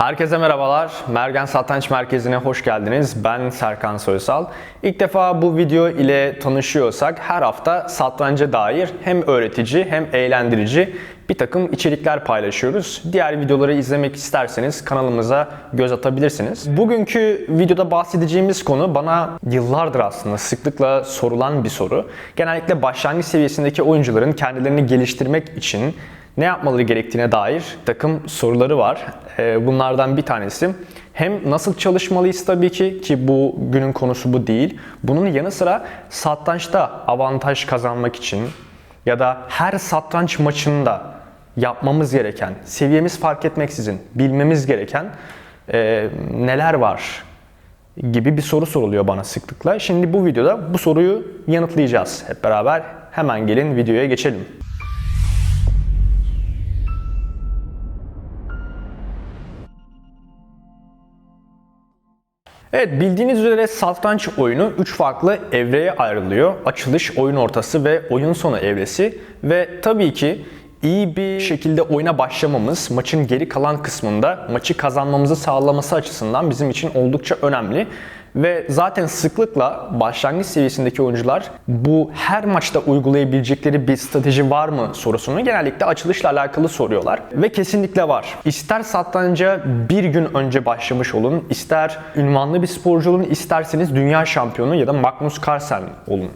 Herkese merhabalar. Mergen Satranç Merkezi'ne hoş geldiniz. Ben Serkan Soysal. İlk defa bu video ile tanışıyorsak her hafta satranca dair hem öğretici hem eğlendirici bir takım içerikler paylaşıyoruz. Diğer videoları izlemek isterseniz kanalımıza göz atabilirsiniz. Bugünkü videoda bahsedeceğimiz konu bana yıllardır aslında sıklıkla sorulan bir soru. Genellikle başlangıç seviyesindeki oyuncuların kendilerini geliştirmek için ne yapmaları gerektiğine dair takım soruları var. Ee, Bunlardan bir tanesi hem nasıl çalışmalıyız tabii ki ki bu günün konusu bu değil. Bunun yanı sıra satrançta avantaj kazanmak için ya da her satranç maçında yapmamız gereken, seviyemiz fark etmeksizin bilmemiz gereken e, neler var gibi bir soru soruluyor bana sıklıkla. Şimdi bu videoda bu soruyu yanıtlayacağız hep beraber. Hemen gelin videoya geçelim. Evet bildiğiniz üzere satranç oyunu 3 farklı evreye ayrılıyor. Açılış, oyun ortası ve oyun sonu evresi. Ve tabii ki iyi bir şekilde oyuna başlamamız, maçın geri kalan kısmında maçı kazanmamızı sağlaması açısından bizim için oldukça önemli. Ve zaten sıklıkla başlangıç seviyesindeki oyuncular bu her maçta uygulayabilecekleri bir strateji var mı sorusunu genellikle açılışla alakalı soruyorlar. Ve kesinlikle var. İster satranca bir gün önce başlamış olun, ister ünvanlı bir sporcu olun, isterseniz dünya şampiyonu ya da Magnus Carlsen olun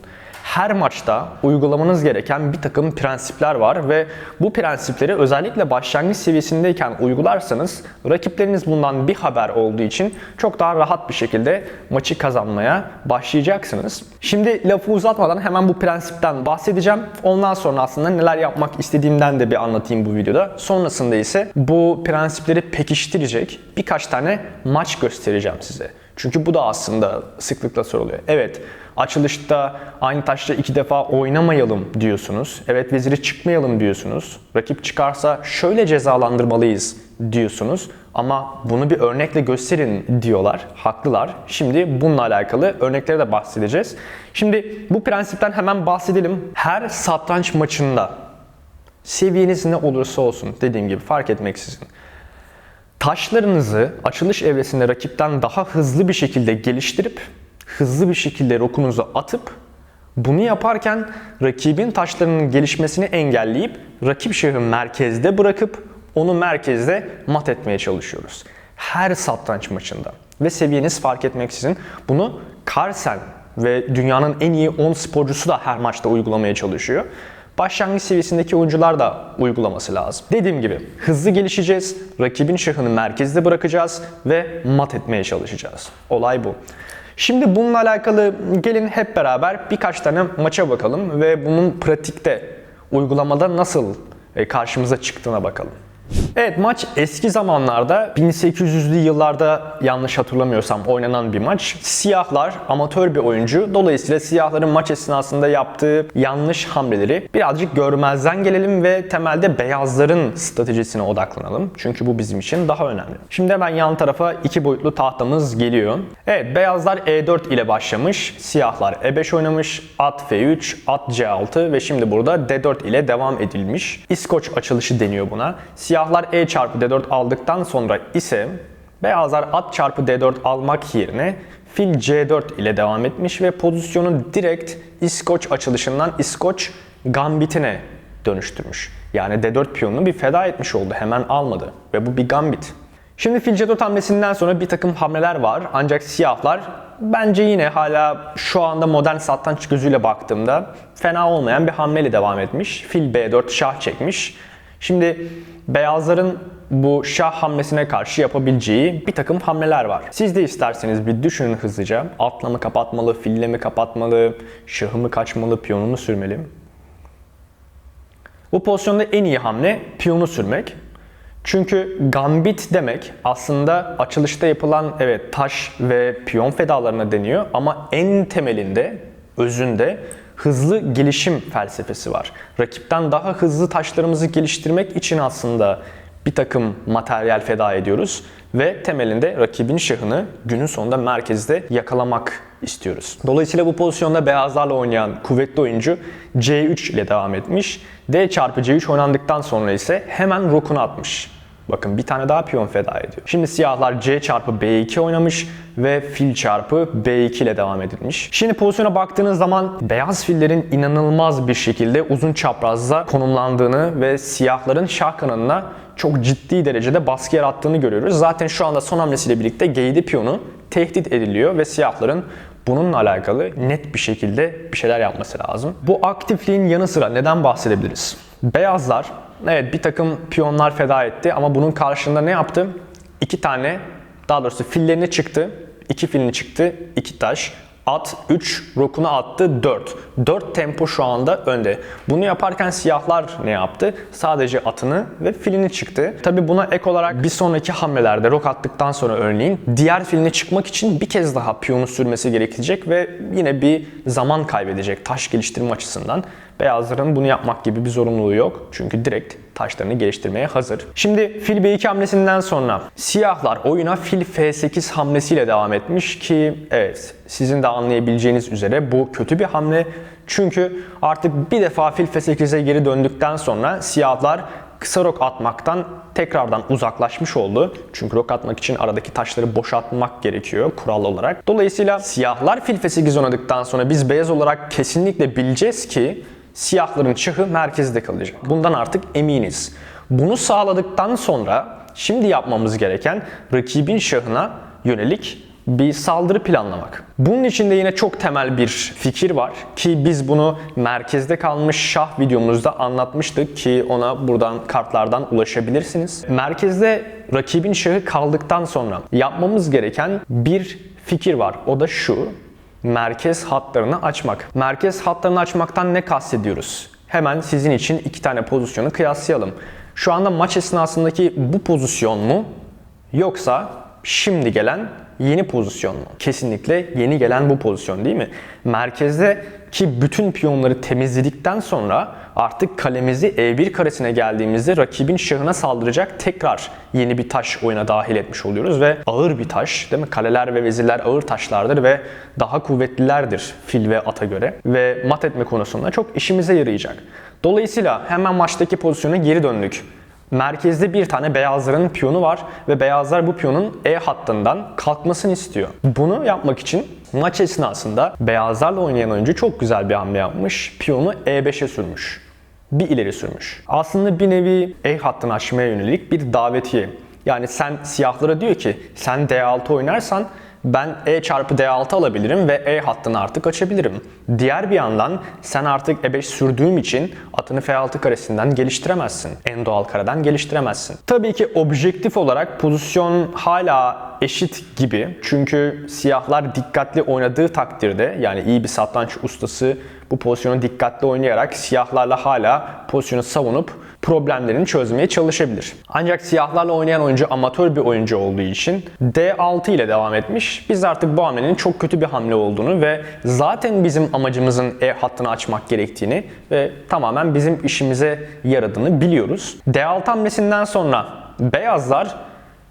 her maçta uygulamanız gereken bir takım prensipler var ve bu prensipleri özellikle başlangıç seviyesindeyken uygularsanız rakipleriniz bundan bir haber olduğu için çok daha rahat bir şekilde maçı kazanmaya başlayacaksınız. Şimdi lafı uzatmadan hemen bu prensipten bahsedeceğim. Ondan sonra aslında neler yapmak istediğimden de bir anlatayım bu videoda. Sonrasında ise bu prensipleri pekiştirecek birkaç tane maç göstereceğim size. Çünkü bu da aslında sıklıkla soruluyor. Evet, açılışta aynı taşla iki defa oynamayalım diyorsunuz. Evet, veziri çıkmayalım diyorsunuz. Rakip çıkarsa şöyle cezalandırmalıyız diyorsunuz. Ama bunu bir örnekle gösterin diyorlar. Haklılar. Şimdi bununla alakalı örneklere de bahsedeceğiz. Şimdi bu prensipten hemen bahsedelim. Her satranç maçında seviyeniz ne olursa olsun dediğim gibi fark etmeksizin taşlarınızı açılış evresinde rakipten daha hızlı bir şekilde geliştirip hızlı bir şekilde rokunuzu atıp bunu yaparken rakibin taşlarının gelişmesini engelleyip rakip şahı merkezde bırakıp onu merkezde mat etmeye çalışıyoruz. Her satranç maçında ve seviyeniz fark etmeksizin bunu Carlsen ve dünyanın en iyi 10 sporcusu da her maçta uygulamaya çalışıyor. Başlangıç seviyesindeki oyuncular da uygulaması lazım. Dediğim gibi hızlı gelişeceğiz, rakibin şahını merkezde bırakacağız ve mat etmeye çalışacağız. Olay bu. Şimdi bununla alakalı gelin hep beraber birkaç tane maça bakalım ve bunun pratikte, uygulamada nasıl e, karşımıza çıktığına bakalım. Evet maç eski zamanlarda 1800'lü yıllarda yanlış hatırlamıyorsam oynanan bir maç. Siyahlar amatör bir oyuncu. Dolayısıyla siyahların maç esnasında yaptığı yanlış hamleleri birazcık görmezden gelelim ve temelde beyazların stratejisine odaklanalım. Çünkü bu bizim için daha önemli. Şimdi hemen yan tarafa iki boyutlu tahtamız geliyor. Evet beyazlar E4 ile başlamış. Siyahlar E5 oynamış. At F3, at C6 ve şimdi burada D4 ile devam edilmiş. İskoç açılışı deniyor buna. Siyahlar E çarpı D4 aldıktan sonra ise beyazlar at çarpı D4 almak yerine fil C4 ile devam etmiş ve pozisyonu direkt İskoç açılışından İskoç gambitine dönüştürmüş. Yani D4 piyonunu bir feda etmiş oldu. Hemen almadı. Ve bu bir gambit. Şimdi fil C4 hamlesinden sonra bir takım hamleler var. Ancak siyahlar bence yine hala şu anda modern satranç gözüyle baktığımda fena olmayan bir hamleyle devam etmiş. Fil B4 şah çekmiş. Şimdi beyazların bu şah hamlesine karşı yapabileceği bir takım hamleler var. Siz de isterseniz bir düşünün hızlıca. Atla mı kapatmalı, fille mi kapatmalı, şahı mı kaçmalı, piyonu mu sürmeli? Bu pozisyonda en iyi hamle piyonu sürmek. Çünkü gambit demek aslında açılışta yapılan evet taş ve piyon fedalarına deniyor ama en temelinde, özünde hızlı gelişim felsefesi var. Rakipten daha hızlı taşlarımızı geliştirmek için aslında bir takım materyal feda ediyoruz ve temelinde rakibin şahını günün sonunda merkezde yakalamak istiyoruz. Dolayısıyla bu pozisyonda beyazlarla oynayan kuvvetli oyuncu C3 ile devam etmiş. D çarpı C3 oynandıktan sonra ise hemen rokunu atmış. Bakın bir tane daha piyon feda ediyor. Şimdi siyahlar C çarpı B2 oynamış ve fil çarpı B2 ile devam edilmiş. Şimdi pozisyona baktığınız zaman beyaz fillerin inanılmaz bir şekilde uzun çaprazda konumlandığını ve siyahların şah kanadına çok ciddi derecede baskı yarattığını görüyoruz. Zaten şu anda son hamlesiyle birlikte G7 piyonu tehdit ediliyor ve siyahların bununla alakalı net bir şekilde bir şeyler yapması lazım. Bu aktifliğin yanı sıra neden bahsedebiliriz? Beyazlar evet bir takım piyonlar feda etti ama bunun karşılığında ne yaptı? İki tane daha doğrusu fillerine çıktı. iki filini çıktı. iki taş. At 3, rokunu attı 4. 4 tempo şu anda önde. Bunu yaparken siyahlar ne yaptı? Sadece atını ve filini çıktı. Tabi buna ek olarak bir sonraki hamlelerde rok attıktan sonra örneğin diğer filine çıkmak için bir kez daha piyonu sürmesi gerekecek ve yine bir zaman kaybedecek taş geliştirme açısından. Beyazların bunu yapmak gibi bir zorunluluğu yok. Çünkü direkt taşlarını geliştirmeye hazır. Şimdi fil B2 hamlesinden sonra siyahlar oyuna fil F8 hamlesiyle devam etmiş ki evet sizin de anlayabileceğiniz üzere bu kötü bir hamle. Çünkü artık bir defa fil F8'e geri döndükten sonra siyahlar kısa rok atmaktan tekrardan uzaklaşmış oldu. Çünkü rok atmak için aradaki taşları boşaltmak gerekiyor kural olarak. Dolayısıyla siyahlar fil F8 oynadıktan sonra biz beyaz olarak kesinlikle bileceğiz ki siyahların şahı merkezde kalacak. Bundan artık eminiz. Bunu sağladıktan sonra şimdi yapmamız gereken rakibin şahına yönelik bir saldırı planlamak. Bunun için de yine çok temel bir fikir var ki biz bunu merkezde kalmış şah videomuzda anlatmıştık ki ona buradan kartlardan ulaşabilirsiniz. Merkezde rakibin şahı kaldıktan sonra yapmamız gereken bir fikir var. O da şu merkez hatlarını açmak. Merkez hatlarını açmaktan ne kastediyoruz? Hemen sizin için iki tane pozisyonu kıyaslayalım. Şu anda maç esnasındaki bu pozisyon mu? Yoksa şimdi gelen yeni pozisyon mu? Kesinlikle yeni gelen bu pozisyon değil mi? Merkezde ki bütün piyonları temizledikten sonra artık kalemizi E1 karesine geldiğimizde rakibin şahına saldıracak tekrar yeni bir taş oyuna dahil etmiş oluyoruz ve ağır bir taş değil mi? Kaleler ve vezirler ağır taşlardır ve daha kuvvetlilerdir fil ve ata göre ve mat etme konusunda çok işimize yarayacak. Dolayısıyla hemen maçtaki pozisyona geri döndük. Merkezde bir tane beyazların piyonu var ve beyazlar bu piyonun E hattından kalkmasını istiyor. Bunu yapmak için maç esnasında beyazlarla oynayan oyuncu çok güzel bir hamle yapmış. Piyonu E5'e sürmüş. Bir ileri sürmüş. Aslında bir nevi E hattını açmaya yönelik bir davetiye. Yani sen siyahlara diyor ki sen D6 oynarsan ben E çarpı D6 alabilirim ve E hattını artık açabilirim. Diğer bir yandan sen artık E5 sürdüğüm için atını F6 karesinden geliştiremezsin. En doğal kareden geliştiremezsin. Tabii ki objektif olarak pozisyon hala eşit gibi. Çünkü siyahlar dikkatli oynadığı takdirde yani iyi bir satranç ustası bu pozisyonu dikkatli oynayarak siyahlarla hala pozisyonu savunup problemlerini çözmeye çalışabilir. Ancak siyahlarla oynayan oyuncu amatör bir oyuncu olduğu için D6 ile devam etmiş. Biz artık bu hamlenin çok kötü bir hamle olduğunu ve zaten bizim amacımızın E hattını açmak gerektiğini ve tamamen bizim işimize yaradığını biliyoruz. D6 hamlesinden sonra beyazlar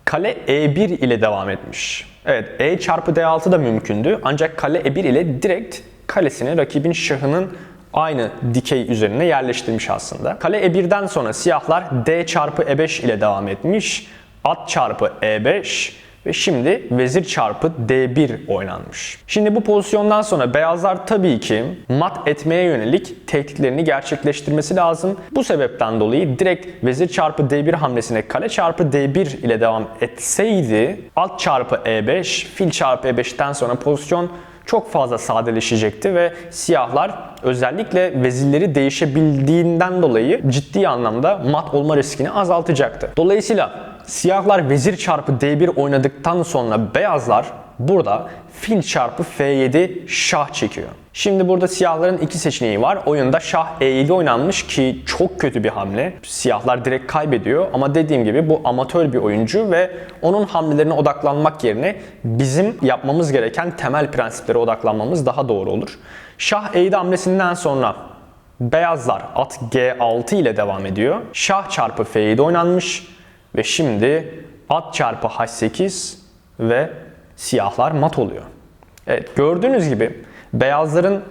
kale E1 ile devam etmiş. Evet E çarpı D6 da mümkündü ancak kale E1 ile direkt kalesini rakibin şahının aynı dikey üzerine yerleştirmiş aslında. Kale E1'den sonra siyahlar D çarpı E5 ile devam etmiş. At çarpı E5 ve şimdi vezir çarpı D1 oynanmış. Şimdi bu pozisyondan sonra beyazlar tabii ki mat etmeye yönelik tehditlerini gerçekleştirmesi lazım. Bu sebepten dolayı direkt vezir çarpı D1 hamlesine kale çarpı D1 ile devam etseydi at çarpı E5, fil çarpı E5'ten sonra pozisyon çok fazla sadeleşecekti ve siyahlar özellikle vezirleri değişebildiğinden dolayı ciddi anlamda mat olma riskini azaltacaktı. Dolayısıyla siyahlar vezir çarpı D1 oynadıktan sonra beyazlar burada fil çarpı F7 şah çekiyor. Şimdi burada siyahların iki seçeneği var. Oyunda şah E7 oynanmış ki çok kötü bir hamle. Siyahlar direkt kaybediyor ama dediğim gibi bu amatör bir oyuncu ve onun hamlelerine odaklanmak yerine bizim yapmamız gereken temel prensiplere odaklanmamız daha doğru olur. Şah E7 hamlesinden sonra beyazlar at G6 ile devam ediyor. Şah çarpı F7 oynanmış ve şimdi at çarpı H8 ve siyahlar mat oluyor. Evet gördüğünüz gibi beyazların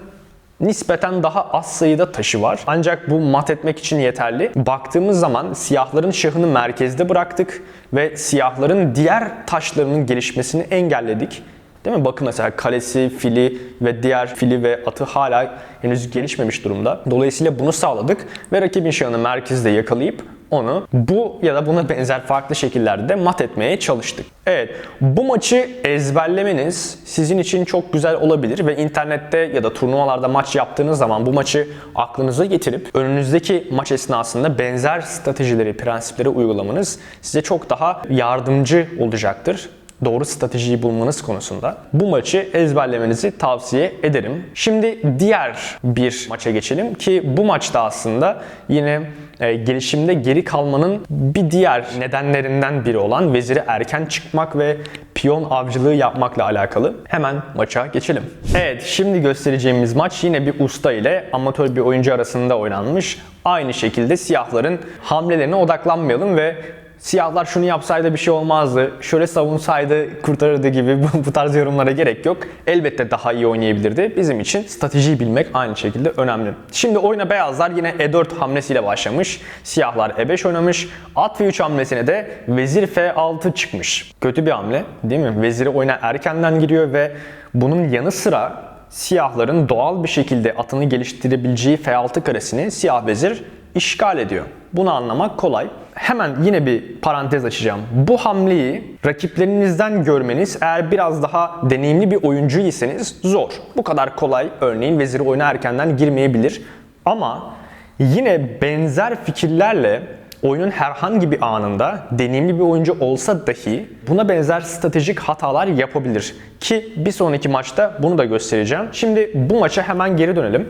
nispeten daha az sayıda taşı var. Ancak bu mat etmek için yeterli. Baktığımız zaman siyahların şahını merkezde bıraktık ve siyahların diğer taşlarının gelişmesini engelledik. Değil mi? Bakın mesela kalesi, fili ve diğer fili ve atı hala henüz gelişmemiş durumda. Dolayısıyla bunu sağladık ve rakibin şahını merkezde yakalayıp onu bu ya da buna benzer farklı şekillerde de mat etmeye çalıştık. Evet, bu maçı ezberlemeniz sizin için çok güzel olabilir ve internette ya da turnuvalarda maç yaptığınız zaman bu maçı aklınıza getirip önünüzdeki maç esnasında benzer stratejileri, prensipleri uygulamanız size çok daha yardımcı olacaktır doğru stratejiyi bulmanız konusunda bu maçı ezberlemenizi tavsiye ederim. Şimdi diğer bir maça geçelim ki bu maçta aslında yine e, gelişimde geri kalmanın bir diğer nedenlerinden biri olan veziri erken çıkmak ve piyon avcılığı yapmakla alakalı. Hemen maça geçelim. Evet şimdi göstereceğimiz maç yine bir usta ile amatör bir oyuncu arasında oynanmış. Aynı şekilde siyahların hamlelerine odaklanmayalım ve siyahlar şunu yapsaydı bir şey olmazdı, şöyle savunsaydı kurtarırdı gibi bu tarz yorumlara gerek yok. Elbette daha iyi oynayabilirdi. Bizim için stratejiyi bilmek aynı şekilde önemli. Şimdi oyuna beyazlar yine E4 hamlesiyle başlamış. Siyahlar E5 oynamış. At V3 hamlesine de vezir F6 çıkmış. Kötü bir hamle değil mi? Veziri oyuna erkenden giriyor ve bunun yanı sıra siyahların doğal bir şekilde atını geliştirebileceği F6 karesini siyah vezir işgal ediyor. Bunu anlamak kolay. Hemen yine bir parantez açacağım. Bu hamleyi rakiplerinizden görmeniz eğer biraz daha deneyimli bir oyuncuysanız zor. Bu kadar kolay örneğin veziri oyuna erkenden girmeyebilir. Ama yine benzer fikirlerle oyunun herhangi bir anında deneyimli bir oyuncu olsa dahi buna benzer stratejik hatalar yapabilir. Ki bir sonraki maçta bunu da göstereceğim. Şimdi bu maça hemen geri dönelim.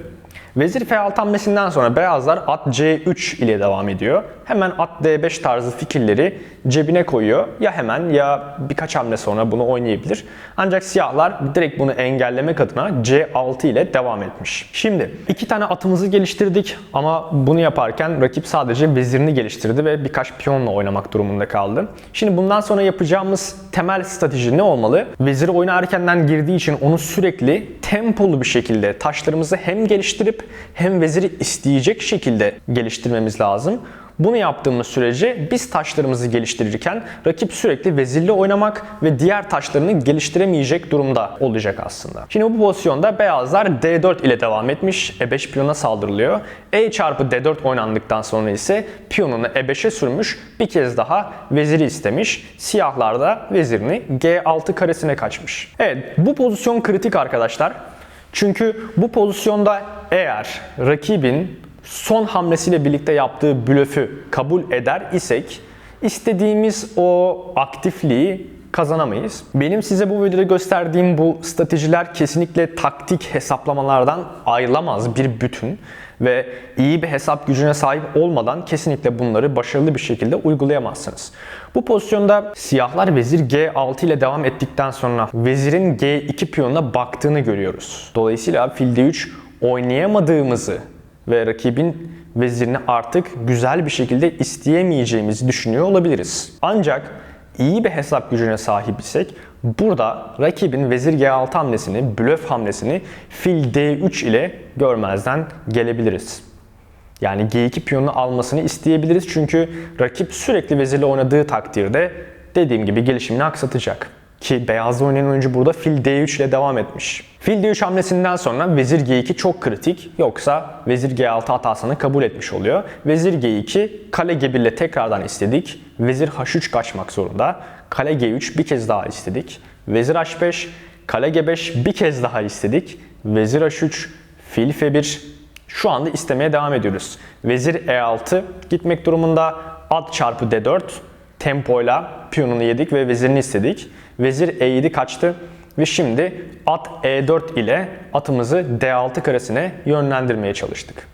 Vezir F6 hamlesinden sonra beyazlar at C3 ile devam ediyor. Hemen at D5 tarzı fikirleri cebine koyuyor. Ya hemen ya birkaç hamle sonra bunu oynayabilir. Ancak siyahlar direkt bunu engellemek adına C6 ile devam etmiş. Şimdi iki tane atımızı geliştirdik ama bunu yaparken rakip sadece vezirini geliştirdi ve birkaç piyonla oynamak durumunda kaldı. Şimdi bundan sonra yapacağımız temel strateji ne olmalı? Vezir oyuna erkenden girdiği için onu sürekli tempolu bir şekilde taşlarımızı hem geliştirip hem veziri isteyecek şekilde geliştirmemiz lazım. Bunu yaptığımız sürece biz taşlarımızı geliştirirken rakip sürekli vezirli oynamak ve diğer taşlarını geliştiremeyecek durumda olacak aslında. Şimdi bu pozisyonda beyazlar D4 ile devam etmiş. E5 piyona saldırılıyor. E çarpı D4 oynandıktan sonra ise piyonunu E5'e sürmüş. Bir kez daha veziri istemiş. Siyahlar da vezirini G6 karesine kaçmış. Evet bu pozisyon kritik arkadaşlar. Çünkü bu pozisyonda eğer rakibin son hamlesiyle birlikte yaptığı blöfü kabul eder isek istediğimiz o aktifliği kazanamayız. Benim size bu videoda gösterdiğim bu stratejiler kesinlikle taktik hesaplamalardan ayrılamaz bir bütün ve iyi bir hesap gücüne sahip olmadan kesinlikle bunları başarılı bir şekilde uygulayamazsınız. Bu pozisyonda siyahlar vezir G6 ile devam ettikten sonra vezirin G2 piyonuna baktığını görüyoruz. Dolayısıyla fil D3 oynayamadığımızı ve rakibin vezirini artık güzel bir şekilde isteyemeyeceğimizi düşünüyor olabiliriz. Ancak iyi bir hesap gücüne sahip isek burada rakibin vezir G6 hamlesini, blöf hamlesini fil D3 ile görmezden gelebiliriz. Yani G2 piyonunu almasını isteyebiliriz çünkü rakip sürekli vezirle oynadığı takdirde dediğim gibi gelişimini aksatacak. Ki beyazlı oynayan oyuncu burada fil D3 ile devam etmiş. Fil D3 hamlesinden sonra vezir G2 çok kritik. Yoksa vezir G6 hatasını kabul etmiş oluyor. Vezir G2 kale G1 ile tekrardan istedik. Vezir H3 kaçmak zorunda. Kale G3 bir kez daha istedik. Vezir H5, kale G5 bir kez daha istedik. Vezir H3, fil F1. Şu anda istemeye devam ediyoruz. Vezir E6 gitmek durumunda at çarpı D4 tempoyla piyonunu yedik ve vezirini istedik. Vezir E7 kaçtı ve şimdi at E4 ile atımızı D6 karesine yönlendirmeye çalıştık.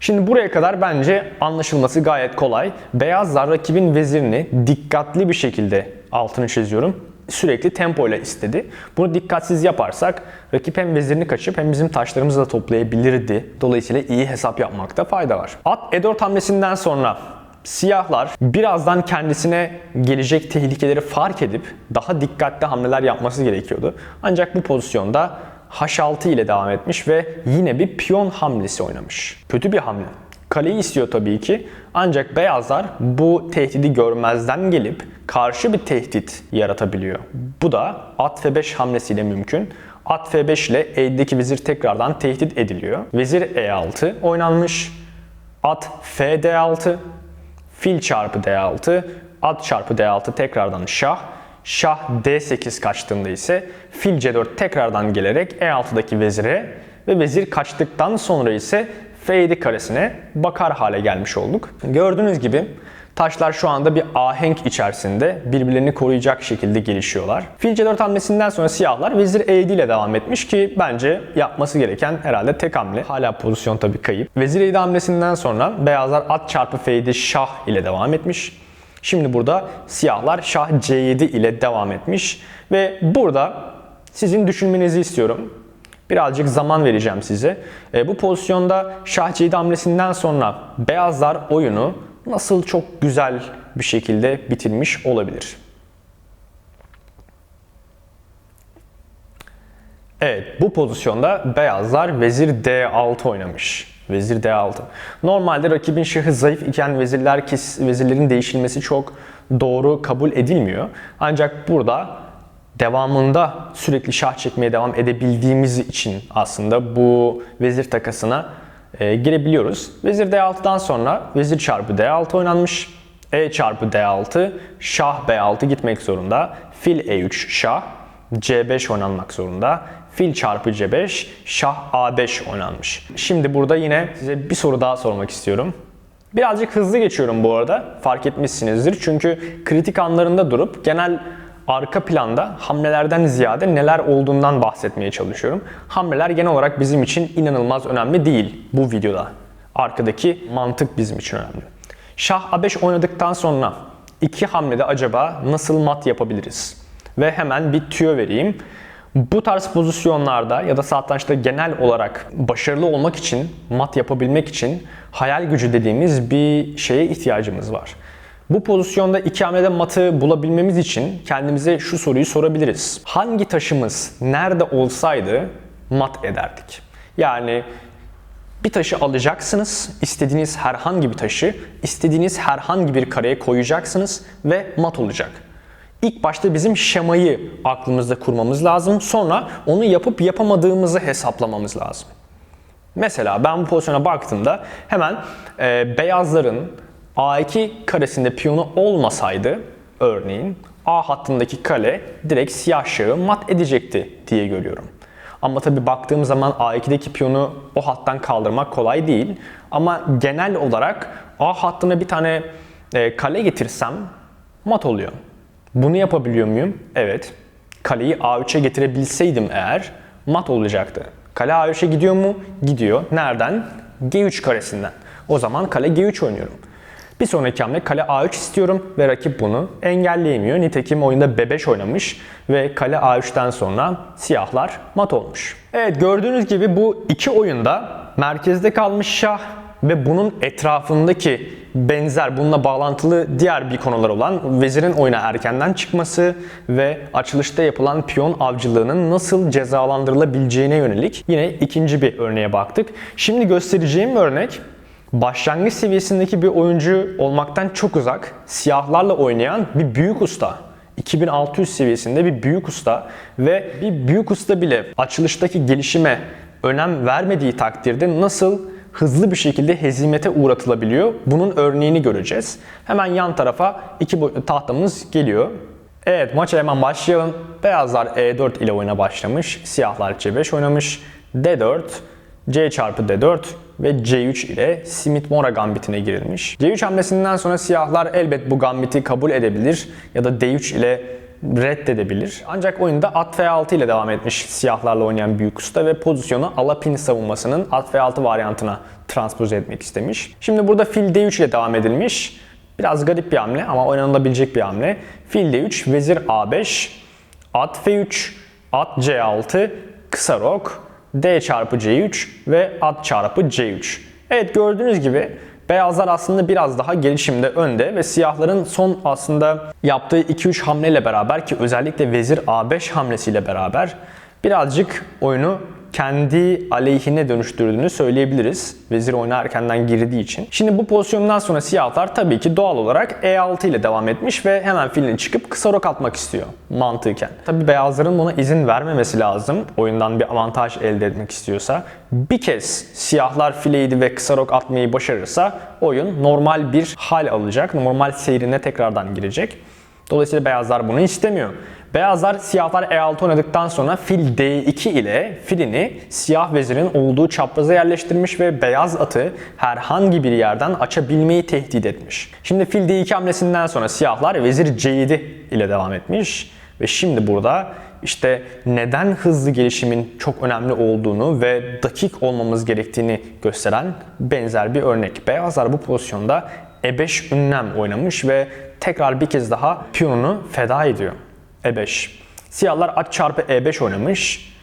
Şimdi buraya kadar bence anlaşılması gayet kolay. Beyazlar rakibin vezirini dikkatli bir şekilde altını çiziyorum. Sürekli tempo ile istedi. Bunu dikkatsiz yaparsak rakip hem vezirini kaçıp hem bizim taşlarımızı da toplayabilirdi. Dolayısıyla iyi hesap yapmakta fayda var. At E4 hamlesinden sonra Siyahlar birazdan kendisine gelecek tehlikeleri fark edip daha dikkatli hamleler yapması gerekiyordu. Ancak bu pozisyonda H6 ile devam etmiş ve yine bir piyon hamlesi oynamış. Kötü bir hamle. Kaleyi istiyor tabii ki. Ancak beyazlar bu tehdidi görmezden gelip karşı bir tehdit yaratabiliyor. Bu da at F5 hamlesiyle mümkün. At F5 ile eldeki vezir tekrardan tehdit ediliyor. Vezir E6 oynanmış. At FD6, fil çarpı D6, at çarpı D6 tekrardan şah. Şah D8 kaçtığında ise fil C4 tekrardan gelerek E6'daki vezire ve vezir kaçtıktan sonra ise F7 karesine bakar hale gelmiş olduk. Gördüğünüz gibi taşlar şu anda bir ahenk içerisinde birbirlerini koruyacak şekilde gelişiyorlar. Fil C4 hamlesinden sonra siyahlar vezir E7 ile devam etmiş ki bence yapması gereken herhalde tek hamle. Hala pozisyon tabii kayıp. Vezir E7 hamlesinden sonra beyazlar at çarpı F7 şah ile devam etmiş. Şimdi burada siyahlar şah C7 ile devam etmiş ve burada sizin düşünmenizi istiyorum. Birazcık zaman vereceğim size. E, bu pozisyonda şah C7 hamlesinden sonra beyazlar oyunu nasıl çok güzel bir şekilde bitirmiş olabilir? Evet, bu pozisyonda beyazlar vezir D6 oynamış. Vezir D6. Normalde rakibin şahı zayıf iken vezirler vezirlerin değişilmesi çok doğru kabul edilmiyor. Ancak burada devamında sürekli şah çekmeye devam edebildiğimiz için aslında bu vezir takasına e, girebiliyoruz. Vezir D6'dan sonra vezir çarpı D6 oynanmış. E çarpı D6, şah B6 gitmek zorunda. Fil E3 şah, C5 oynanmak zorunda. Fil çarpı C5, şah A5 oynanmış. Şimdi burada yine size bir soru daha sormak istiyorum. Birazcık hızlı geçiyorum bu arada. Fark etmişsinizdir. Çünkü kritik anlarında durup genel arka planda hamlelerden ziyade neler olduğundan bahsetmeye çalışıyorum. Hamleler genel olarak bizim için inanılmaz önemli değil bu videoda. Arkadaki mantık bizim için önemli. Şah A5 oynadıktan sonra iki hamlede acaba nasıl mat yapabiliriz? Ve hemen bir tüyo vereyim. Bu tarz pozisyonlarda ya da satrançta genel olarak başarılı olmak için, mat yapabilmek için hayal gücü dediğimiz bir şeye ihtiyacımız var. Bu pozisyonda iki hamlede matı bulabilmemiz için kendimize şu soruyu sorabiliriz. Hangi taşımız nerede olsaydı mat ederdik? Yani bir taşı alacaksınız, istediğiniz herhangi bir taşı, istediğiniz herhangi bir kareye koyacaksınız ve mat olacak. İlk başta bizim şemayı aklımızda kurmamız lazım. Sonra onu yapıp yapamadığımızı hesaplamamız lazım. Mesela ben bu pozisyona baktığımda hemen e, beyazların A2 karesinde piyonu olmasaydı örneğin A hattındaki kale direkt siyah şahı mat edecekti diye görüyorum. Ama tabi baktığım zaman A2'deki piyonu o hattan kaldırmak kolay değil. Ama genel olarak A hattına bir tane e, kale getirsem mat oluyor. Bunu yapabiliyor muyum? Evet. Kaleyi A3'e getirebilseydim eğer mat olacaktı. Kale A3'e gidiyor mu? Gidiyor. Nereden? G3 karesinden. O zaman kale G3 oynuyorum. Bir sonraki hamle kale A3 istiyorum ve rakip bunu engelleyemiyor. Nitekim oyunda B5 oynamış ve kale A3'ten sonra siyahlar mat olmuş. Evet gördüğünüz gibi bu iki oyunda merkezde kalmış şah ve bunun etrafındaki benzer bununla bağlantılı diğer bir konular olan vezirin oyuna erkenden çıkması ve açılışta yapılan piyon avcılığının nasıl cezalandırılabileceğine yönelik yine ikinci bir örneğe baktık. Şimdi göstereceğim örnek başlangıç seviyesindeki bir oyuncu olmaktan çok uzak, siyahlarla oynayan bir büyük usta. 2600 seviyesinde bir büyük usta ve bir büyük usta bile açılıştaki gelişime önem vermediği takdirde nasıl hızlı bir şekilde hezimete uğratılabiliyor. Bunun örneğini göreceğiz. Hemen yan tarafa iki tahtamız geliyor. Evet maça hemen başlayalım. Beyazlar E4 ile oyuna başlamış. Siyahlar C5 oynamış. D4, C çarpı D4 ve C3 ile Smith-Mora gambitine girilmiş. C3 hamlesinden sonra siyahlar elbet bu gambiti kabul edebilir ya da D3 ile reddedebilir. Ancak oyunda at F6 ile devam etmiş siyahlarla oynayan büyük usta ve pozisyonu alapin savunmasının at F6 varyantına transpoze etmek istemiş. Şimdi burada fil D3 ile devam edilmiş. Biraz garip bir hamle ama oynanılabilecek bir hamle. Fil D3, vezir A5, at F3, at C6, kısa rok, D çarpı C3 ve at çarpı C3. Evet gördüğünüz gibi Beyazlar aslında biraz daha gelişimde önde ve siyahların son aslında yaptığı 2-3 hamleyle beraber ki özellikle vezir A5 hamlesiyle beraber birazcık oyunu kendi aleyhine dönüştürdüğünü söyleyebiliriz. Vezir oyuna erkenden girdiği için. Şimdi bu pozisyondan sonra siyahlar tabii ki doğal olarak E6 ile devam etmiş ve hemen filini çıkıp kısa rok atmak istiyor mantıken. Tabii beyazların buna izin vermemesi lazım. Oyundan bir avantaj elde etmek istiyorsa. Bir kez siyahlar fileydi ve kısa rok atmayı başarırsa oyun normal bir hal alacak. Normal seyrine tekrardan girecek. Dolayısıyla beyazlar bunu istemiyor. Beyazlar siyahlar E6 oynadıktan sonra fil D2 ile filini siyah vezirin olduğu çapraza yerleştirmiş ve beyaz atı herhangi bir yerden açabilmeyi tehdit etmiş. Şimdi fil D2 hamlesinden sonra siyahlar vezir C7 ile devam etmiş ve şimdi burada işte neden hızlı gelişimin çok önemli olduğunu ve dakik olmamız gerektiğini gösteren benzer bir örnek. Beyazlar bu pozisyonda E5 ünlem oynamış ve tekrar bir kez daha piyonunu feda ediyor. E5. Siyahlar at çarpı E5 oynamış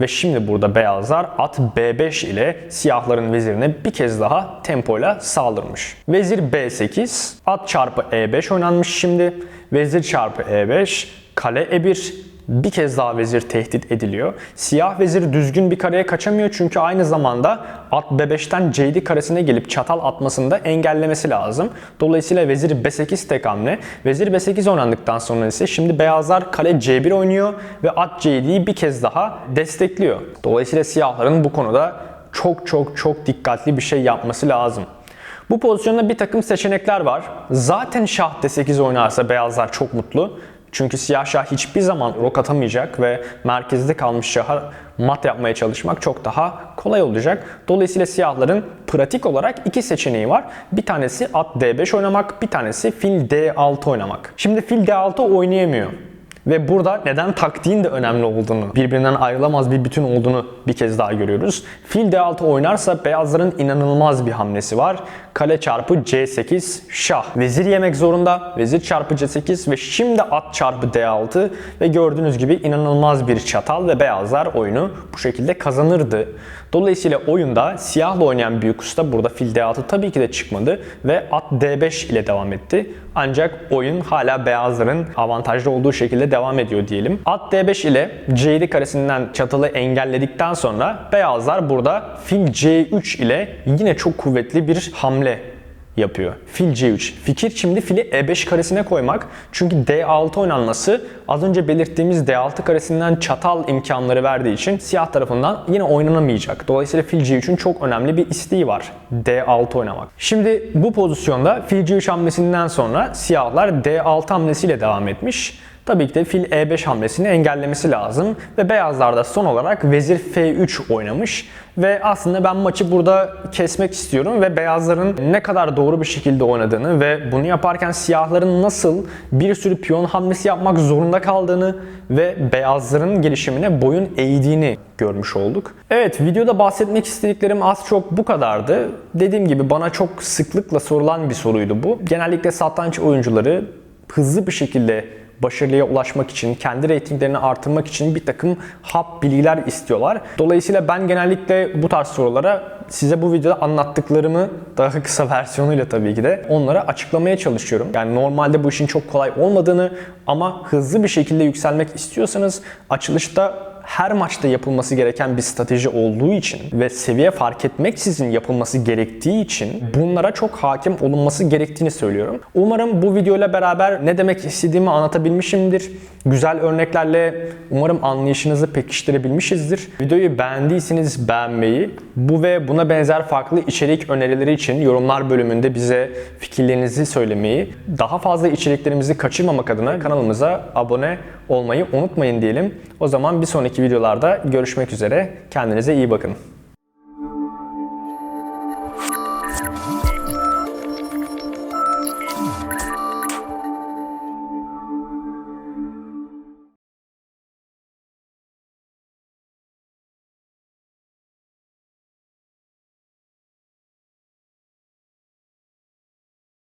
ve şimdi burada beyazlar at B5 ile siyahların vezirine bir kez daha tempoyla saldırmış. Vezir B8, at çarpı E5 oynanmış şimdi. Vezir çarpı E5, kale E1, bir kez daha vezir tehdit ediliyor. Siyah vezir düzgün bir kareye kaçamıyor çünkü aynı zamanda at B5'ten C7 karesine gelip çatal atmasını da engellemesi lazım. Dolayısıyla vezir B8 tek hamle. Vezir B8 oynandıktan sonra ise şimdi beyazlar kale C1 oynuyor ve at C7'yi bir kez daha destekliyor. Dolayısıyla siyahların bu konuda çok çok çok dikkatli bir şey yapması lazım. Bu pozisyonda bir takım seçenekler var. Zaten şah D8 oynarsa beyazlar çok mutlu. Çünkü siyah şah hiçbir zaman rok atamayacak ve merkezde kalmış şaha mat yapmaya çalışmak çok daha kolay olacak. Dolayısıyla siyahların pratik olarak iki seçeneği var. Bir tanesi at D5 oynamak, bir tanesi fil D6 oynamak. Şimdi fil D6 oynayamıyor. Ve burada neden taktiğin de önemli olduğunu, birbirinden ayrılamaz bir bütün olduğunu bir kez daha görüyoruz. Fil D6 oynarsa beyazların inanılmaz bir hamlesi var. Kale çarpı C8 şah. Vezir yemek zorunda. Vezir çarpı C8 ve şimdi at çarpı D6 ve gördüğünüz gibi inanılmaz bir çatal ve beyazlar oyunu bu şekilde kazanırdı. Dolayısıyla oyunda siyahla oynayan büyük usta burada fil D6 tabii ki de çıkmadı ve at D5 ile devam etti. Ancak oyun hala beyazların avantajlı olduğu şekilde devam ediyor diyelim. At D5 ile C7 karesinden çatalı engelledikten sonra beyazlar burada fil C3 ile yine çok kuvvetli bir hamle yapıyor. Fil C3. Fikir şimdi fili E5 karesine koymak. Çünkü D6 oynanması az önce belirttiğimiz D6 karesinden çatal imkanları verdiği için siyah tarafından yine oynanamayacak. Dolayısıyla fil C3'ün çok önemli bir isteği var. D6 oynamak. Şimdi bu pozisyonda fil C3 hamlesinden sonra siyahlar D6 hamlesiyle devam etmiş. Tabii ki de fil E5 hamlesini engellemesi lazım ve beyazlar da son olarak vezir F3 oynamış ve aslında ben maçı burada kesmek istiyorum ve beyazların ne kadar doğru bir şekilde oynadığını ve bunu yaparken siyahların nasıl bir sürü piyon hamlesi yapmak zorunda kaldığını ve beyazların gelişimine boyun eğdiğini görmüş olduk. Evet videoda bahsetmek istediklerim az çok bu kadardı. Dediğim gibi bana çok sıklıkla sorulan bir soruydu bu. Genellikle satranç oyuncuları hızlı bir şekilde başarıya ulaşmak için, kendi reytinglerini artırmak için bir takım hap bilgiler istiyorlar. Dolayısıyla ben genellikle bu tarz sorulara size bu videoda anlattıklarımı daha kısa versiyonuyla tabii ki de onlara açıklamaya çalışıyorum. Yani normalde bu işin çok kolay olmadığını ama hızlı bir şekilde yükselmek istiyorsanız açılışta her maçta yapılması gereken bir strateji olduğu için ve seviye fark etmeksizin yapılması gerektiği için bunlara çok hakim olunması gerektiğini söylüyorum. Umarım bu videoyla beraber ne demek istediğimi anlatabilmişimdir. Güzel örneklerle umarım anlayışınızı pekiştirebilmişizdir. Videoyu beğendiyseniz beğenmeyi, bu ve buna benzer farklı içerik önerileri için yorumlar bölümünde bize fikirlerinizi söylemeyi, daha fazla içeriklerimizi kaçırmamak adına kanalımıza abone olmayı unutmayın diyelim. O zaman bir sonraki videolarda görüşmek üzere. Kendinize iyi bakın.